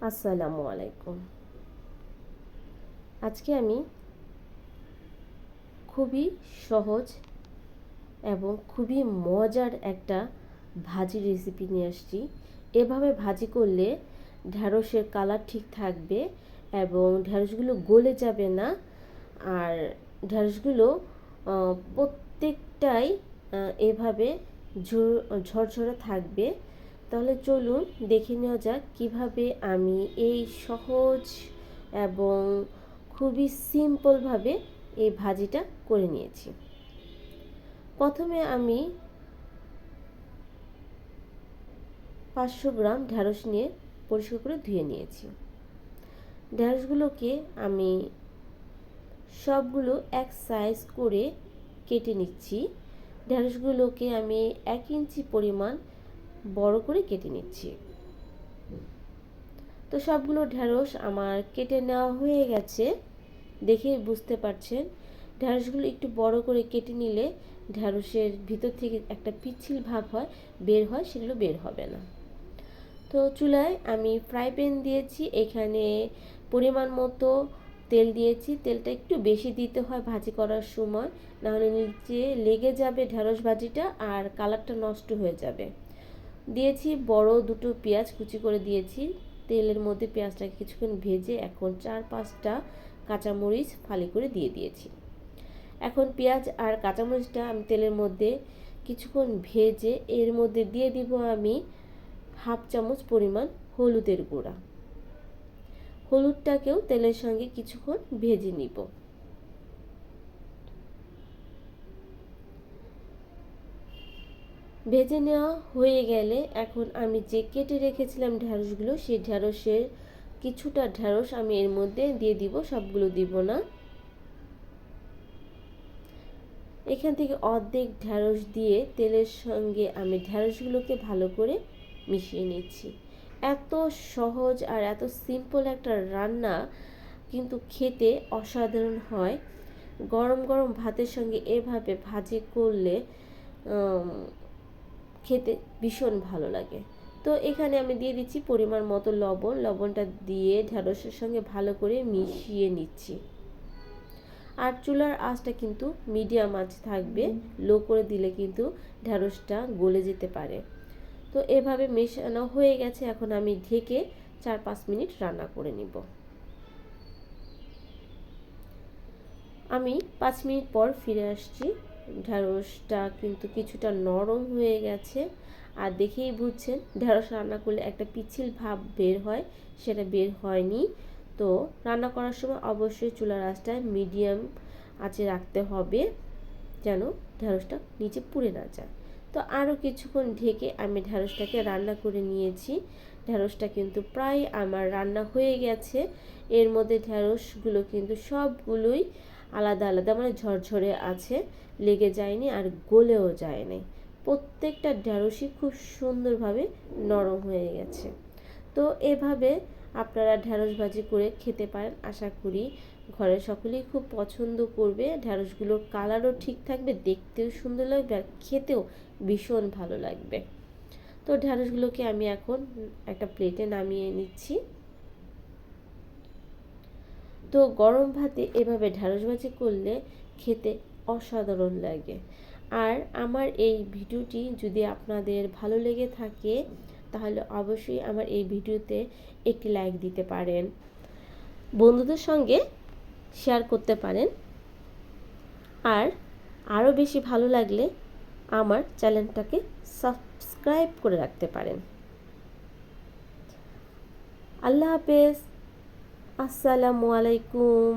আসসালামু আলাইকুম। আজকে আমি খুবই সহজ এবং খুবই মজার একটা ভাজি রেসিপি নিয়ে আসছি। এভাবে ভাজি করলে ঢ্যাঁড়সের কালার ঠিক থাকবে এবং ঢ্যাঁড়সগুলো গলে যাবে না। আর ঢ্যাঁড়সগুলো প্রত্যেকটাই এভাবে ঝর- ঝরঝরে থাকবে। তাহলে চলুন দেখে নেওয়া যাক কীভাবে আমি এই সহজ এবং খুবই সিম্পলভাবে এই ভাজিটা করে নিয়েছি। প্রথমে আমি পাঁচশো গ্রাম ঢ্যাঁড়স নিয়ে পরিষ্কার করে ধুয়ে নিয়েছি। ঢ্যাঁড়সগুলোকে আমি সবগুলো এক সাইজ করে কেটে নিচ্ছি। ঢ্যাঁড়সগুলোকে আমি এক ইঞ্চি পরিমাণ বড় করে কেটে নিচ্ছি। তো সবগুলো ঢ্যাঁড়স আমার কেটে নেওয়া হয়ে গেছে। দেখে বুঝতে পারছেন ঢ্যাঁড়সগুলো একটু বড় করে কেটে নিলে ঢ্যাঁড়সের ভিতর থেকে একটা পিচ্ছিল ভাব হয়, বের হয়, সেগুলো বের হবে না। তো চুলায় আমি ফ্রাই প্যান দিয়েছি, এখানে পরিমাণ মতো তেল দিয়েছি। তেলটা একটু বেশি দিতে হয় ভাজি করার সময়, নাহলে নিচে লেগে যাবে ঢ্যাঁড়স ভাজিটা আর কালারটা নষ্ট হয়ে যাবে। দিয়েছি বড় দুটো পেঁয়াজ কুচি করে দিয়েছি। তেলের মধ্যে পেঁয়াজটাকে কিছুক্ষণ ভেজে এখন চার পাঁচটা কাঁচামরিচ ফালি করে দিয়ে দিয়েছি। এখন পেঁয়াজ আর কাঁচামরিচটা আমি তেলের মধ্যে কিছুক্ষণ ভেজে এর মধ্যে দিয়ে দিব আমি হাফ চামচ পরিমাণ হলুদের গুঁড়া। হলুদটাকেও তেলের সঙ্গে কিছুক্ষণ ভেজে নিব। ভেজে নেওয়া হয়ে গেলে এখন আমি যে কেটে রেখেছিলাম ঢ্যাঁড়সগুলো সেই ঢ্যাঁড়সের কিছুটা ঢ্যাঁড়স আমি এর মধ্যে দিয়ে দিব, সবগুলো দিব না। এখান থেকে অর্ধেক ঢ্যাঁড়স দিয়ে তেলের সঙ্গে আমি ঢ্যাঁড়সগুলোকে ভালো করে মিশিয়ে নিচ্ছি। এত সহজ আর এত সিম্পল একটা রান্না কিন্তু খেতে অসাধারণ হয়। গরম গরম ভাতের সঙ্গে এভাবে ভাজি করলে খেতে ভীষণ ভালো লাগে। তো এখানে আমি দিয়ে দিচ্ছি পরিমাণ মতো লবণ। লবণটা দিয়ে ঢ্যাঁড়সের সঙ্গে ভালো করে মিশিয়ে নিচ্ছি। আর চুলার আঁচটা কিন্তু মিডিয়াম আঁচ থাকবে। লো করে দিলে কিন্তু ঢ্যাঁড়সটা গলে যেতে পারে। তো এভাবে মেশানো হয়ে গেছে। এখন আমি ঢেকে চার পাঁচ মিনিট রান্না করে নিব। আমি পাঁচ মিনিট পর ফিরে আসছি। ঢ্যাঁড়সটা কিন্তু কিছুটা নরম হয়ে গেছে। আর দেখেই বুঝছেন, ঢ্যাঁড়স রান্না করলে একটা পিছিল ভাব বের হয়, সেটা বের হয়নি। তো রান্না করার সময় অবশ্যই চুলার আঁচটা মিডিয়াম আঁচে রাখতে হবে, যেন ঢ্যাঁড়সটা নিচে পুড়ে না যায়। তো আরও কিছুক্ষণ ঢেকে আমি ঢ্যাঁড়সটাকে রান্না করে নিয়েছি। ঢ্যাঁড়সটা কিন্তু প্রায় আমার রান্না হয়ে গেছে। এর মধ্যে ঢ্যাঁড়সগুলো কিন্তু সবগুলোই আলাদা আলাদা মানে ঝরঝরে আছে, লেগে যায়নি আর গলেও যায়নি। প্রত্যেকটা ঢ্যাঁড়সই খুব সুন্দরভাবে নরম হয়ে গেছে। তো এভাবে আপনারা ঢ্যাঁড়স ভাজি করে খেতে পারেন, আশা করি ঘরের সকলেই খুব পছন্দ করবে। ঢ্যাঁড়সগুলোর কালারও ঠিক থাকবে, দেখতেও সুন্দর লাগবে আর খেতেও ভীষণ ভালো লাগবে। তো ঢ্যাঁড়সগুলোকে আমি এখন একটা প্লেটে নামিয়ে নিচ্ছি। তো গরম ভাতে এভাবে ঢ্যাঁড়স ভাজি করলে খেতে অসাধারণ লাগে। আর আমার এই ভিডিওটি যদি আপনাদের ভালো লেগে থাকে, তাহলে অবশ্যই আমার এই ভিডিওতে একটি লাইক দিতে পারেন। বন্ধুদের সঙ্গে শেয়ার করতে পারেন। আর আরও বেশি ভালো লাগলে আমার চ্যানেলটাকে সাবস্ক্রাইব করে রাখতে পারেন। আল্লাহ হাফেজ। আসসালামু আলাইকুম।